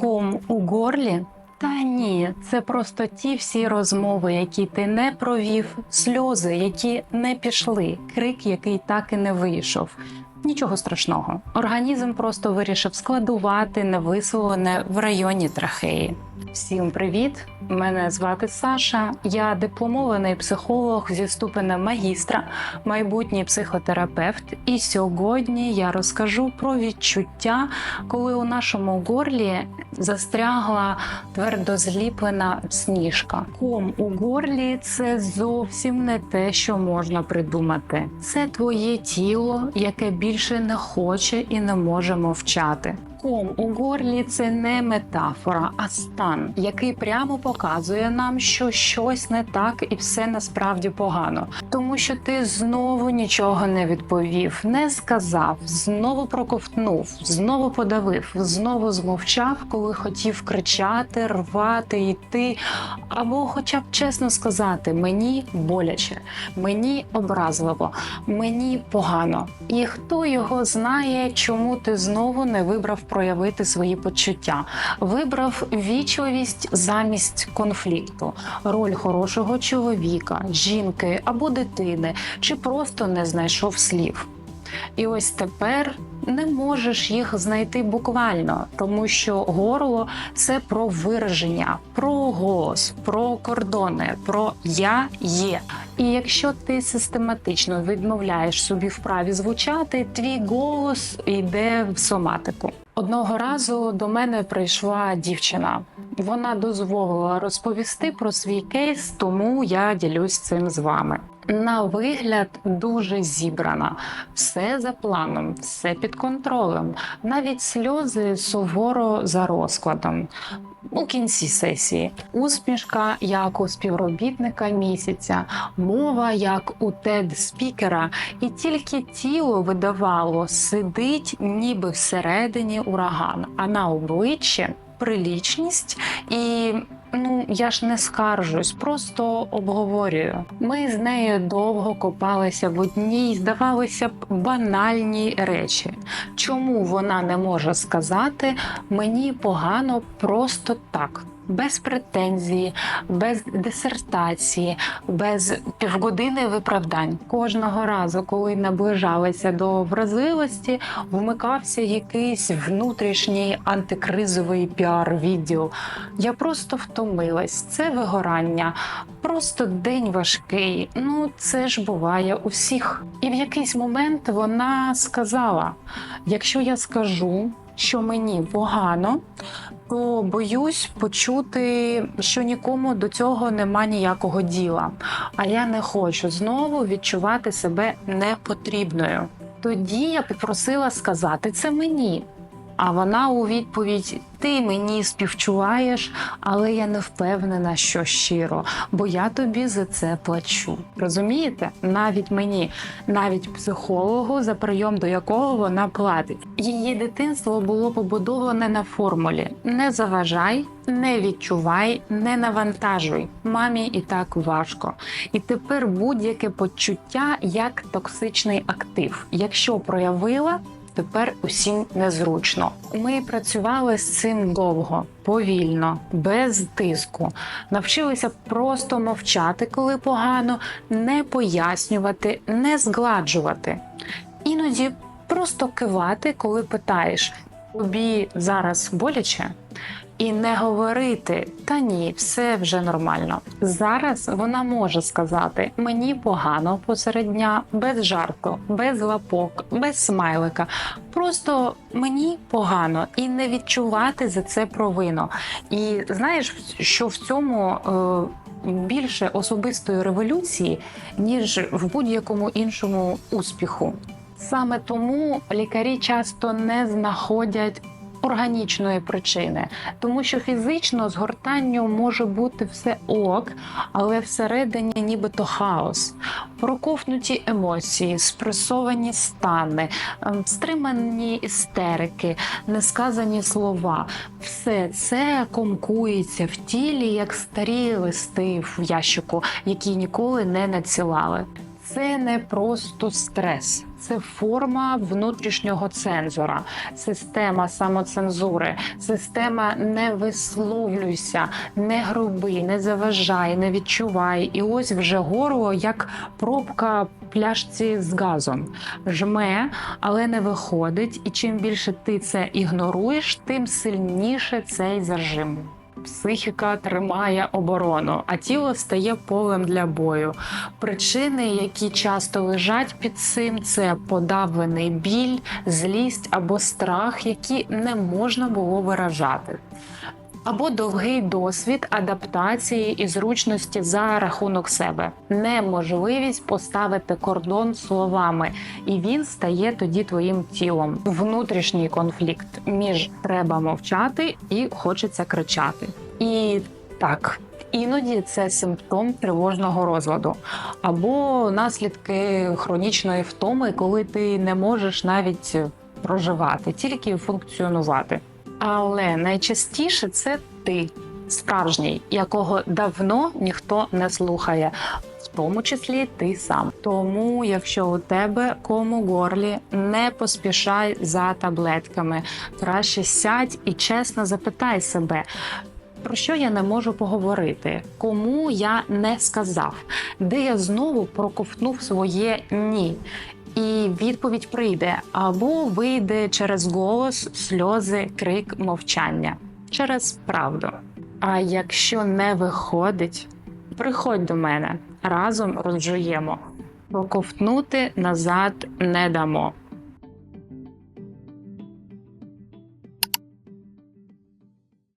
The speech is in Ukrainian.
Ком у горлі? Та ні, це просто ті всі розмови, які ти не провів, сльози, які не пішли, крик, який так і не вийшов. Нічого страшного. Організм просто вирішив складувати невисволене в районі трахеї. Всім привіт! Мене звати Саша. Я дипломований психолог зі ступенем магістра, майбутній психотерапевт. І сьогодні я розкажу про відчуття, коли у нашому горлі застрягла твердо зліплена сніжка. Ком у горлі це зовсім не те, що можна придумати. Це твоє тіло, яке більше не хоче і не може мовчати. Ком у горлі це не метафора, а стан, який прямо показує нам, що щось не так і все насправді погано, тому що ти знову нічого не відповів, не сказав, знову проковтнув, знову подавив, знову змовчав, коли хотів кричати, рвати, йти, або, хоча б чесно сказати, мені боляче, мені образливо, мені погано. І хто його знає, чому ти знову не вибрав проявити свої почуття, вибрав вічливість замість конфлікту, роль хорошого чоловіка, жінки або дитини, чи просто не знайшов слів. І ось тепер не можеш їх знайти буквально, тому що горло це про вираження, про голос, про кордони, про я є. І якщо ти систематично відмовляєш собі в праві звучати, твій голос йде в соматику. Одного разу до мене прийшла дівчина. Вона дозволила розповісти про свій кейс, тому я ділюсь цим з вами. На вигляд дуже зібрана, все за планом, все під контролем, навіть сльози суворо за розкладом. У кінці сесії усмішка як у співробітника місяця, мова як у тед спікера, і тільки тіло видавало, сидить ніби всередині ураган, а на обличчі прилічність і. Ну, я ж не скаржусь, просто обговорюю. Ми з нею довго копалися в одній, здавалося б, банальній речі. Чому вона не може сказати мені погано просто так? Без претензії, без дисертації, без півгодини виправдань. Кожного разу, коли наближалися до вразливості, вмикався якийсь внутрішній антикризовий піар-відділ. Я просто втомилась. Це вигорання, просто день важкий. Ну це ж буває у всіх. І в якийсь момент вона сказала: якщо я скажу, що мені погано, то боюсь почути, що нікому до цього нема ніякого діла. А я не хочу знову відчувати себе непотрібною. Тоді я попросила сказати це мені. А вона у відповідь: Ти мені співчуваєш, але я не впевнена, що щиро, бо я тобі за це плачу. Розумієте? Навіть мені, навіть психологу, за прийом до якого вона платить. Її дитинство було побудоване на формулі: не заважай, не відчувай, не навантажуй. Мамі і так важко. І тепер будь-яке почуття як токсичний актив. Якщо проявила тепер усім незручно. Ми працювали з цим довго, повільно, без тиску. Навчилися просто мовчати, коли погано, не пояснювати, не згладжувати. Іноді просто кивати, коли питаєш: тобі зараз боляче? І не говорити та ні, все вже нормально. Зараз вона може сказати мені погано посеред дня, без жарту, без лапок, без смайлика. Просто мені погано і не відчувати за це провину. І знаєш, що в цьому. Е Більше особистої революції, ніж в будь-якому іншому успіху. Саме тому лікарі часто не знаходять органічної причини, тому що фізично згортанню може бути все ок, але всередині нібито хаос, проковнуті емоції, спресовані стани, ем, стримані істерики, несказані слова. Все це комкується в тілі як старі листи в ящику, які ніколи не надсилали. Це не просто стрес, це форма внутрішнього цензора, система самоцензури, система не висловлюйся, не груби, не заважай, не відчувай. І ось вже горло як пробка пляшці з газом. Жме, але не виходить. І чим більше ти це ігноруєш, тим сильніше цей зажим. Психіка тримає оборону, а тіло стає полем для бою. Причини, які часто лежать під цим, це подавлений біль, злість або страх, які не можна було виражати. Або довгий досвід адаптації і зручності за рахунок себе, неможливість поставити кордон словами, і він стає тоді твоїм тілом. Внутрішній конфлікт між треба мовчати і хочеться кричати. І так. Іноді це симптом тривожного розладу або наслідки хронічної втоми, коли ти не можеш навіть проживати, тільки функціонувати. Але найчастіше це ти, справжній, якого давно ніхто не слухає, в тому числі ти сам. Тому, якщо у тебе ком у горлі, не поспішай за таблетками. Краще сядь і чесно запитай себе. Про що я не можу поговорити? Кому я не сказав, де я знову проковтнув своє ні? І відповідь прийде або вийде через голос, сльози, крик, мовчання через правду. А якщо не виходить, приходь до мене разом розжуємо. Проковтнути назад не дамо.